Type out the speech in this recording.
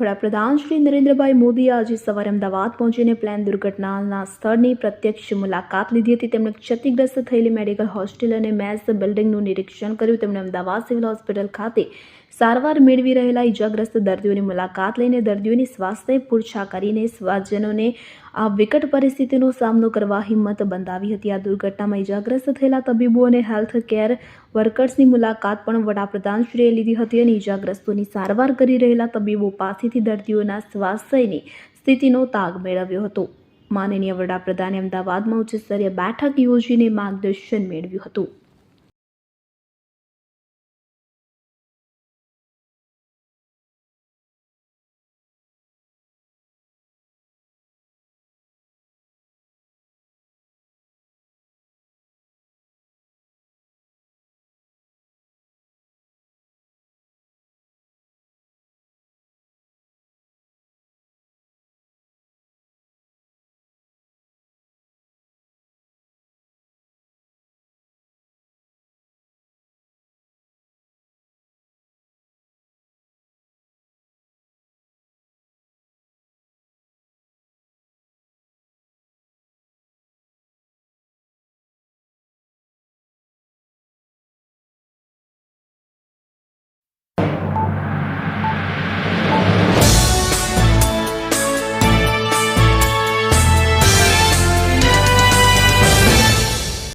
વડાપ્રધાન શ્રી નરેન્દ્રભાઈ મોદીએ આજે સવારે અમદાવાદ પહોંચીને પ્લેન દુર્ઘટનાના સ્થળની પ્રત્યક્ષ મુલાકાત લીધી હતી. તેમણે ક્ષતિગ્રસ્ત થયેલી મેડિકલ હોસ્ટેલ અને મેસ બિલ્ડિંગનું નિરીક્ષણ કર્યું. તેમણે અમદાવાદ સિવિલ હોસ્પિટલ ખાતે સારવાર મેળવી રહેલા ઇજાગ્રસ્ત દર્દીઓની મુલાકાત લઈને દર્દીઓની સ્વાસ્થ્ય પૂરછા કરીને સ્વજનોને આ વિકટ પરિસ્થિતિનો સામનો કરવા હિંમત બંધાવી હતી. આ દુર્ઘટનામાં ઇજાગ્રસ્ત થયેલા તબીબો અને હેલ્થ કેર વર્કર્સની મુલાકાત પણ વડાપ્રધાનશ્રીએ લીધી હતી અને ઇજાગ્રસ્તોની સારવાર કરી રહેલા તબીબો પાસેથી દર્દીઓના સ્વાસ્થ્યની સ્થિતિનો તાગ મેળવ્યો હતો. માનનીય વડાપ્રધાને અમદાવાદમાં ઉચ્ચસ્તરીય બેઠક યોજીને માર્ગદર્શન મેળવ્યું હતું.